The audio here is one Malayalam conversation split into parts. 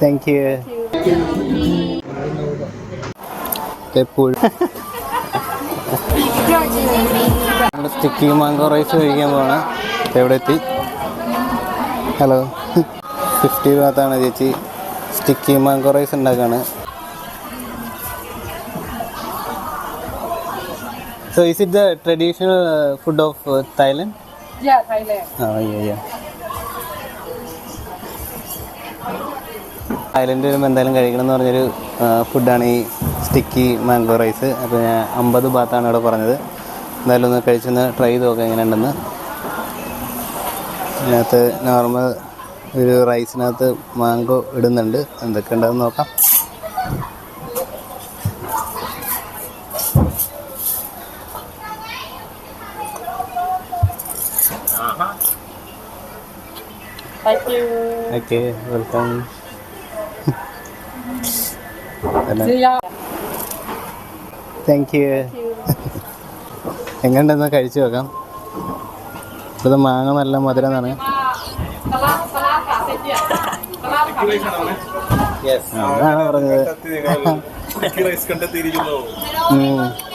താങ്ക് യു എപ്പോഴും. നമ്മുടെ സ്റ്റിക്കി മാംഗോ റൈസ് കഴിക്കാൻ പോകണം എവിടെ എത്തി? ഹലോ ഫിഫ്റ്റി ഭാഗത്താണ് ചേച്ചി. Sticky mango rice ഉണ്ടാക്കാണ്. So is it the traditional food of Thailand Yeah, Thailand. ആ യാ യാ തായ്ലൻഡ് വരുമ്പോൾ എന്തായാലും കഴിക്കണം എന്ന് പറഞ്ഞൊരു ഫുഡാണ് ഈ സ്റ്റിക്കി മാംഗോ റൈസ് അപ്പോൾ ഞാൻ അമ്പത് ഭാത്താണ് ഇവിടെ പറഞ്ഞത്. എന്തായാലും ഒന്ന് കഴിച്ചൊന്ന് ട്രൈ ചെയ്ത് നോക്കാം എങ്ങനെ ഉണ്ടെന്ന് ഇതിനകത്ത് നോർമൽ ഒരു റൈസിനകത്ത് മാംഗോ ഇടുന്നുണ്ട്. എന്തൊക്കെ ഉണ്ടെന്ന് നോക്കാം. Okay welcome Ya. Thank you എങ്ങനെയുണ്ടെന്ന് കഴിച്ചു നോക്കാം. ഇത് മാങ്ങ നല്ല മധുരം എന്നാണ് അതാണ് പറഞ്ഞത്.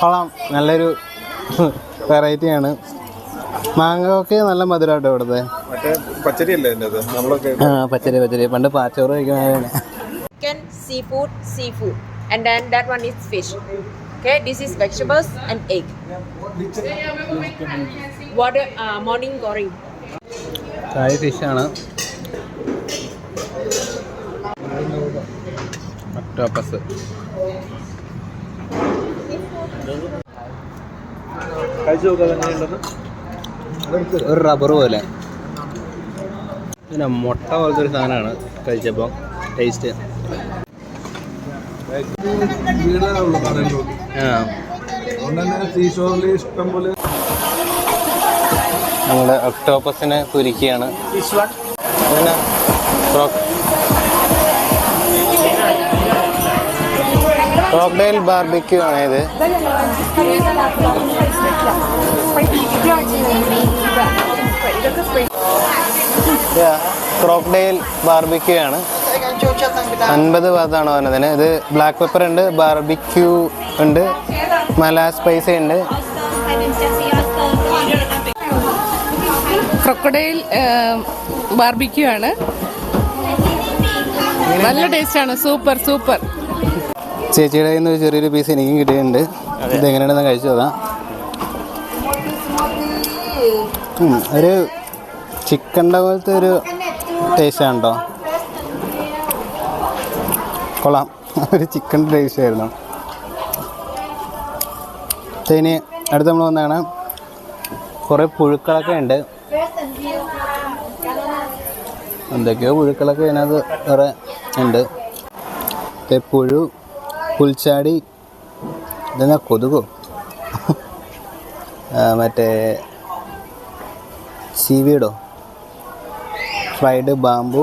കൊള്ളാം. നല്ലൊരു വെറൈറ്റിയാണ്. മാങ്ങ ഒക്കെ നല്ല മധുരമാട്ടോ കേട്ടോ ഇവിടുത്തെ പച്ചരിയല്ലേ എന്റെ നമ്മളൊക്കെ ആ പച്ചരി പച്ചരി. പണ്ട് പാച്ചോറ് കഴിക്കുന്ന food sea seafood, and then that one is fish. Okay, this is vegetables and egg. Water, uh, morning curry? Thai fish, octopus നോക്കാം എങ്ങനെയുണ്ടെന്ന് ഒരു റബ്ബർ പോലെ പിന്നെ മുട്ട പോലത്തെ ഒരു സാധനമാണ് കഴിച്ചപ്പോൾ ടേസ്റ്റ് നമ്മുടെ ഒക്ടോപ്പസിനെ കുരുക്കിയാണ്. പിന്നെ ക്രോക്ഡൈൽ ബാർബിക്യൂ ആണ് ഇത്. ക്രോക്ഡൈൽ ബാർബിക്യൂ ആണ്. അൻപത് ഭാഗത്താണ് പറഞ്ഞതിന് ഇത് ബ്ലാക്ക് പെപ്പർ ഉണ്ട് ബാർബിക്യൂ ഉണ്ട് മല സ്പൈസി ഉണ്ട്. ക്രൊക്കഡൈൽ ബാർബിക്യൂ ആണ്. നല്ല ടേസ്റ്റ് ആണ്. സൂപ്പർ സൂപ്പർ ചേച്ചിയുടെ കയ്യിൽ നിന്ന് ഒരു ചെറിയൊരു പീസ് എനിക്കും കിട്ടിയിട്ടുണ്ട്. ഇത് എങ്ങനെയാണെന്ന് കഴിച്ചു നോക്കാം. ഒരു ചിക്കന്റെ പോലത്തെ ഒരു ടേസ്റ്റ് ആണ് കേട്ടോ കൊള്ളാം. ഒരു ചിക്കൻ ടേസ്റ്റ് ആയിരുന്നു. ഇനി അടുത്ത് നമ്മൾ വന്നതാണ്. കുറേ പുഴുക്കളൊക്കെ ഉണ്ട്. എന്തൊക്കെയോ പുഴുക്കളൊക്കെ ഇതിനകത്ത് വേറെ ഉണ്ട്. പുഴു പുൽച്ചാടി ഇതെന്നാ കൊതുകോ? മറ്റേ സീവീഡോ ഫ്രൈഡ് ബാമ്പു.